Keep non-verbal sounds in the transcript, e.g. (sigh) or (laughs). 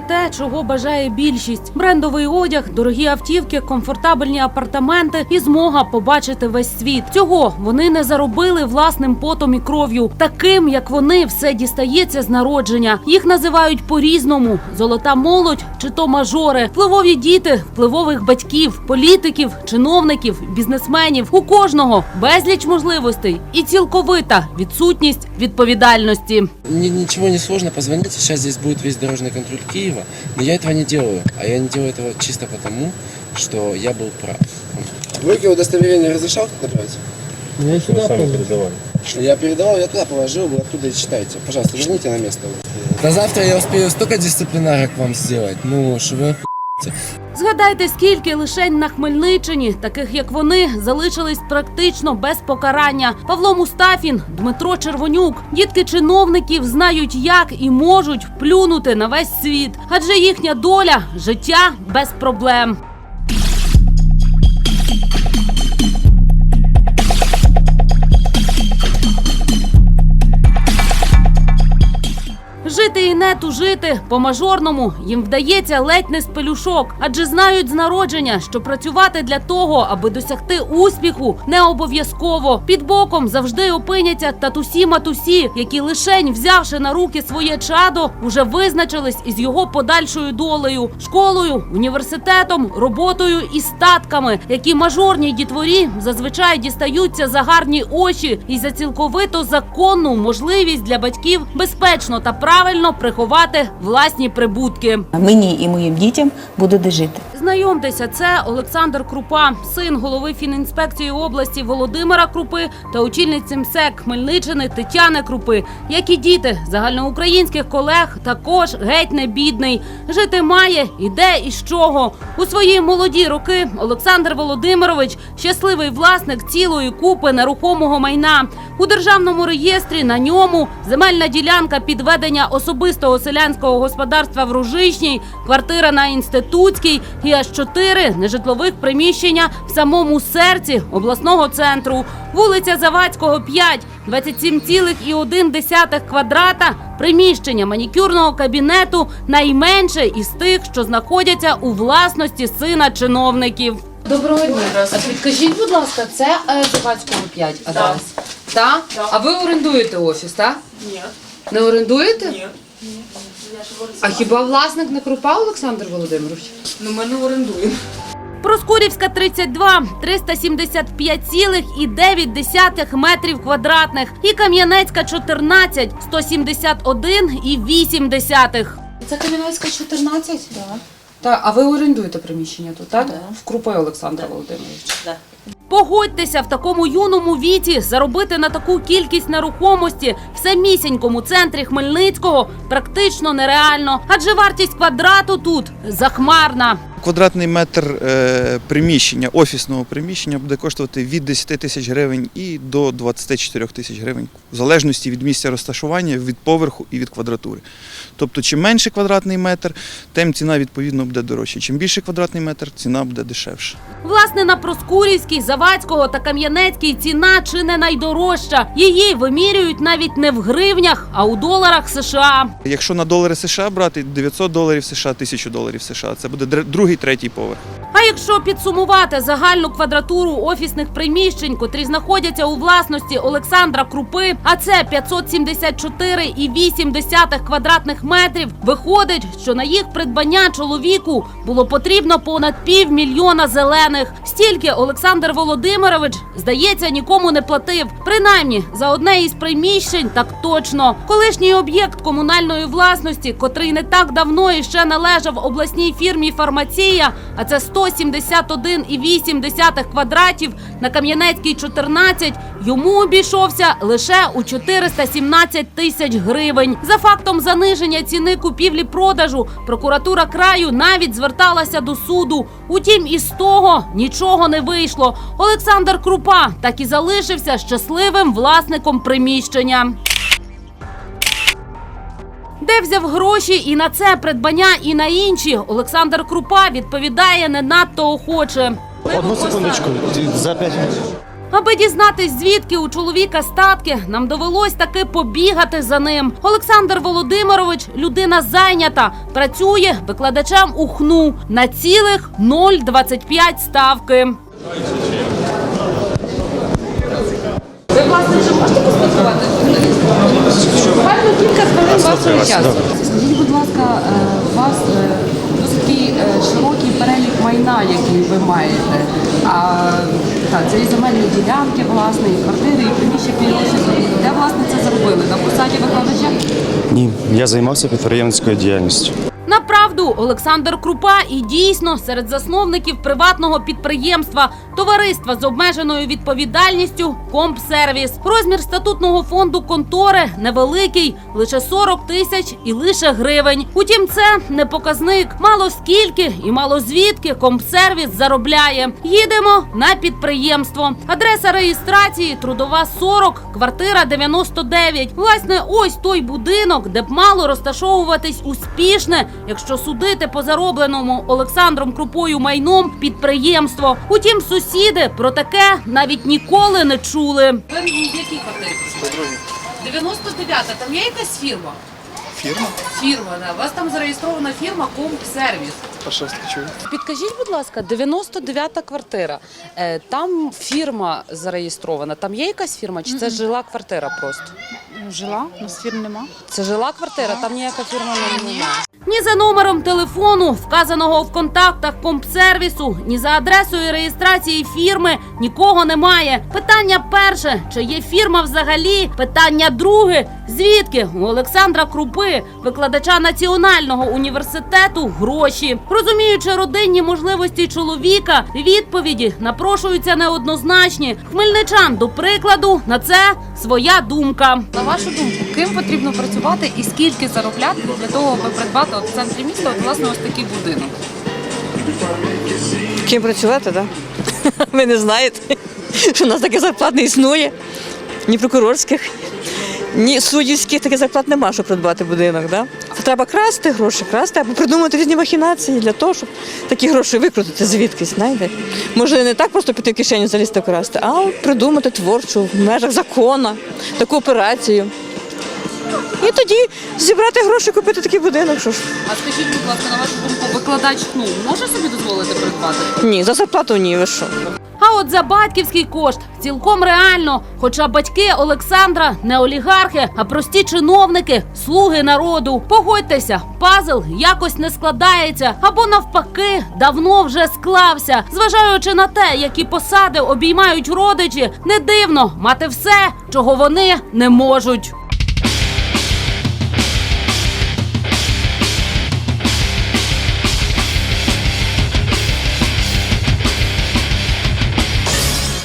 те, чого бажає більшість: брендовий одяг, дорогі автівки, комфортабельні апартаменти і змога побачити весь світ. Цього вони не заробили власним потом і кров'ю. Таким як вони, все дістається з народження. Їх називають по-різному: золота молодь чи то мажори, впливові діти, впливових батьків, політиків, чиновників, бізнесменів. У кожного безліч можливостей і цілковита відсутність відповідальності. Ничего не сложно, позвоните, сейчас здесь будет весь дорожный контроль Киева, но я этого не делаю, а я не делаю этого чисто потому, что я был прав. Двойки удостоверение разрешал набрать? Я сюда передавали. Я передавал, я туда положил, вы оттуда и читайте. Пожалуйста, верните на место. На завтра я успею столько дисциплинарок вам сделать, ну, что вы Згадайте, скільки лишень на Хмельниччині, таких як вони, залишились практично без покарання. Павло Мустафін, Дмитро Червонюк, дітки чиновників знають, як і можуть плюнути на весь світ, адже їхня доля життя без проблем. Жити. Тужити по мажорному їм вдається ледь не з пелюшок, адже знають з народження, що працювати для того, аби досягти успіху, не обов'язково. Під боком завжди опиняться татусі матусі, які лишень взявши на руки своє чадо, уже визначились із його подальшою долею, школою, університетом, роботою і статками, які мажорній дітворі зазвичай дістаються за гарні очі і за цілковито законну можливість для батьків безпечно та правильно приховати власні прибутки. Мені і моїм дітям буде де жити. Знайомтеся, це Олександр Крупа, син голови фінінспекції області Володимира Крупи та очільниці МСЕК Хмельниччини Тетяни Крупи. Як і діти загальноукраїнських колег, також геть не бідний. Жити має і де і з чого. У свої молоді роки Олександр Володимирович щасливий власник цілої купи нерухомого майна. У державному реєстрі на ньому земельна ділянка під ведення особистого селянського господарства в Ружичній, квартира на інститутській і аж чотири нежитлових приміщення в самому серці обласного центру. Вулиця Завадського 5, 27,1 квадрата. Приміщення манікюрного кабінету найменше із тих, що знаходяться у власності сина чиновників. Доброго дня. А підкажіть, будь ласка, це е, Завадського 5 адрес? Так. А ви орендуєте офіс, так? Ні. Не орендуєте? Ні. А хіба власник не Крупа Олександр Володимирович? Ну ми не орендуємо. Проскурівська 32, 375,9 метрів квадратних. І Кам'янецька 14, 171,8. Це Кам'янецька 14? Так. Так, а ви орендуєте приміщення тут, так? В Крупи Олександра Володимировича. Погодьтеся, в такому юному віці заробити на таку кількість нерухомості в самісінькому центрі Хмельницького практично нереально, адже вартість квадрату тут захмарна. Квадратний метр е, приміщення, офісного приміщення буде коштувати від 10 тисяч гривень і до 24 тисяч гривень, в залежності від місця розташування, від поверху і від квадратури. Тобто, чим менше квадратний метр, тим ціна відповідно буде дорожча. Чим більше квадратний метр, ціна буде дешевша. Власне, на Проскурівській, Завадського та Кам'янецькій ціна чи не найдорожча. Її вимірюють навіть не в гривнях, а у доларах США. Якщо на долари США брати 900 доларів США, 1000 доларів США, це буде др- другий, третій поверх. А якщо підсумувати загальну квадратуру офісних приміщень, котрі знаходяться у власності Олександра Крупи, а це 574,8 квадратних метрів, виходить, що на їх придбання чоловіку було потрібно понад півмільйона зелених. Стільки Олександр Володимирович, здається, нікому не платив. Принаймні за одне із приміщень так точно. Колишній об'єкт комунальної власності, котрий не так давно і ще належав обласній фірмі Фармація, а це 171,8 квадратів на Кам'янецькій 14, йому обійшовся лише у 417 тисяч гривень. За фактом заниження ціни купівлі-продажу прокуратура краю навіть зверталася до суду. Утім, із того нічого не вийшло. Олександр Крупа так і залишився щасливим власником приміщення. Де взяв гроші і на це придбання, і на інші Олександр Крупа відповідає не надто охоче. Одну секундочку, за 5 минут. Аби дізнатись, звідки у чоловіка статки, нам довелось таки побігати за ним. Олександр Володимирович людина зайнята, працює викладачем у ХНУ на цілих 0,25 ставки. Ви, можете поспілкувати? Буквально кілька хвилин вашого часу. Скажіть, будь ласка, е, у вас е, досить такий е, широкий перелік майна, який ви маєте. А так, це і земельні ділянки, власне, і квартири, і приміщення і офіси. Де власне це зробили? На посаді викладача? Ні, я займався підприємницькою діяльністю. Направду, Олександр Крупа і дійсно серед засновників приватного підприємства товариства з обмеженою відповідальністю Компсервіс. Розмір статутного фонду контори невеликий, лише 40 тисяч і лише гривень. Утім, це не показник. Мало скільки і мало звідки Компсервіс заробляє. Їдемо на підприємство. Адреса реєстрації трудова 40, квартира 99. Власне, ось той будинок, де б мало розташовуватись успішне, якщо судити по заробленому Олександром Крупою майном підприємство. Утім, сусіди про таке навіть ніколи не чули. Ви в якій квартирі? 99-та, там є якась фірма? Фірма? Фірма, да. У вас там зареєстрована фірма Компсервіс. Таки чую. Підкажіть, будь ласка, 99-та квартира. Е, Там фірма зареєстрована. Там є якась фірма, чи це жила квартира просто? Жила, у нас фірм нема. Це жила квартира, там ніяка фірма не немає. Ні за номером телефону, вказаного в контактах компсервісу, ні за адресою реєстрації фірми нікого немає. Питання перше: чи є фірма взагалі? Питання друге: звідки у Олександра Крупи, викладача національного університету, гроші? Розуміючи родинні можливості чоловіка, відповіді напрошуються неоднозначні. Хмельничан, до прикладу, на це своя думка. На вашу думку, ким потрібно працювати і скільки заробляти для того, аби придбати от в центрі міста от, власне ось такий будинок? Ким працювати, так? Да? (laughs) Ви не знаєте, що у нас таких зарплат не існує. Ні прокурорських, ні суддівських таких зарплат нема, щоб придбати будинок. Да? Це треба красти гроші, красти або придумати різні махінації для того, щоб такі гроші викрутити звідкись, знаєте. Може, не так просто піти в кишеню залізти красти, а придумати творчу в межах закона таку операцію. І тоді зібрати гроші, купити такий будинок. Що ж? А скажіть, будь ласка, на вашу думку, викладач ну, може собі дозволити придбати? Ні, за зарплату ні, ви що? А от за батьківський кошт цілком реально. Хоча батьки Олександра не олігархи, а прості чиновники, слуги народу. Погодьтеся, пазл якось не складається, або навпаки, давно вже склався. Зважаючи на те, які посади обіймають родичі, не дивно мати все, чого вони не можуть.